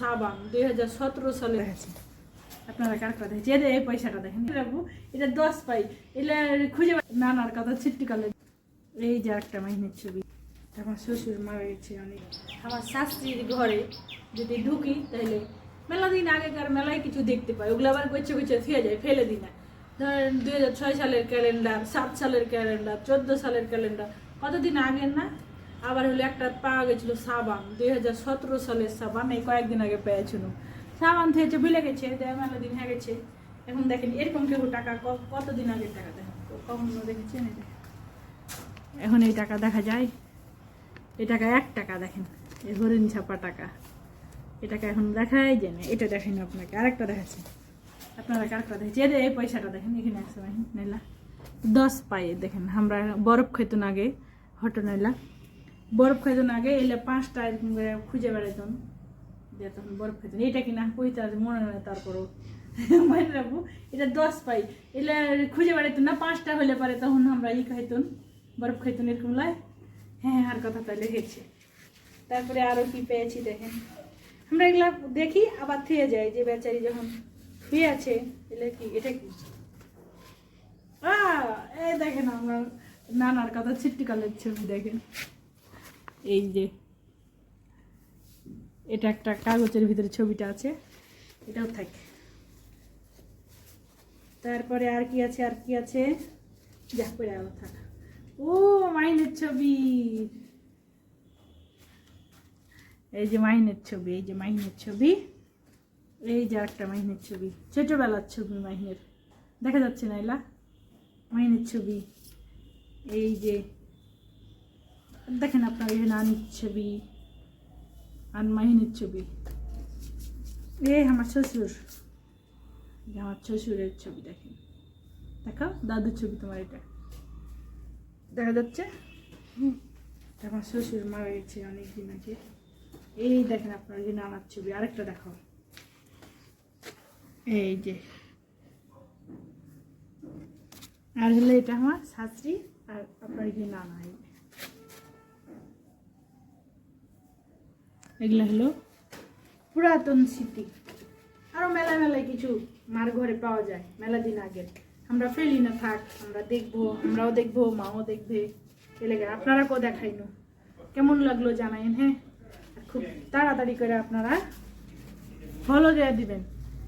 সাবান ঘরে যদি ঢুকি, তাহলে মেলা দিন আগেকার মেলায় কিছু দেখতে পাই। ওগুলো আবার গোছে গোছে যায়, ফেলে দিই না। ধরেন দুই হাজার ছয় সালের ক্যালেন্ডার, সাত সালের ক্যালেন্ডার, চোদ্দ সালের ক্যালেন্ডার। কতদিন আগের না? আবার হলো একটা পাওয়া গেছিল সাবান, দুই হাজার সতেরো সালের সাবান, এই কয়েকদিন আগে পেয়েছিল। সাবান থেকে বিলে গেছে দেড় মেলা দিন হয়ে গেছে। এখন দেখেন, এরকম কেউ টাকা কতদিন আগের টাকা দেখেন কখনো দেখেছেন। এখন এই টাকা দেখা যায়। এই টাকা এক টাকা, দেখেন, এই হরিণ ছাপা টাকা। এটাকে এখন দেখাই যায় না, এটা দেখেন আপনাকে, আরেকটা দেখাচ্ছি। আপনারা কারটা দেখছি যে, এই পয়সাটা দেখেন, এখানে আছে নাইলা দশ পায়ে, দেখেন, আমরা বরফ খাইতুন আগে হটো নাইলা বরফ খাইতুন আগে এলে পাঁচটা এরকম করে খুঁজে বেড়াইতাম। যে তখন বরফ খাইতুন এটা কিনা? কইতে মনে হয় তারপরও। মনে রাখব এটা দশ পাই। এলে খুঁজে বেড়াইতুন না পাঁচটা হলে পারে তখন আমরা ই খাইতুন বরফ খাইতুন এরকম লাই। হ্যাঁ আর কথা তাহলে হয়েছে। তারপরে আরও কি পেয়েছি দেখেন। আমরা এগুলা দেখি আবার থেয়ে যাই। যে বেচারি যখন শুয়ে আছে এলে কি এটা কি? আহ, এই দেখেন আমার নানার কথা ছিট্টিকালের ছবি দেখেন। এই যে, এটা একটা কাগজের ভিতরে ছবিটা আছে, এটাও থাকে। তারপরে আর কি আছে, আর কি আছে? যা, পড়ে আলো থাকা। ও, মাইনের ছবি। এই যে মাইনের ছবি, এই যে মাইনের ছবি। এই যে একটা মাইনের ছবি। ছোটবেলার ছবি মাইনের। দেখা যাচ্ছে না, এলা? মাইনের ছবি। এই যে দেখেন আপনার এই নানির ছবি আর মাহিনের ছবি। এই আমার শ্বশুর। যে আমার শ্বশুরের ছবি দেখেন। দেখো দাদুর ছবি তোমার এটা। দেখা যাচ্ছে। আমার শ্বশুর মারা গেছে অনেক দিন আগে। এই দেখেন আপনার যে নানার ছবি আরেকটা দেখাও। এই যে। আর হলো এটা আমার শাস্ত্রী আর আপনার কি নানা এই এগুলো হলো পুরাতন স্মৃতি। আরও মেলা মেলায় কিছু মার ঘরে পাওয়া যায়, মেলা দিন আগে। আমরা ফেলি না, থাক, আমরা দেখব, আমরাও দেখব, মাও দেখবে এলাকা আপনারা কেউ দেখাইনো। কেমন লাগল জানাইন হ্যাঁ? খুব তাড়াতাড়ি করে আপনারা ফলো দেওয়া দিবেন।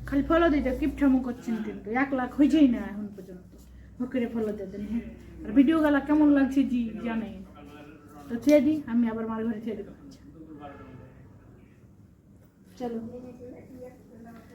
খালি ফলো দিতে কিপঠামো করছেন কিন্তু, এক লাখ হয়েছেই না এখন পর্যন্ত। করে ফলো দিয়ে দেন হ্যাঁ? আর ভিডিও গালা কেমন লাগছে জি জানাই তো ছেড়ে দিই আমি আবার মার ঘরে ছেড়ে দেবো thank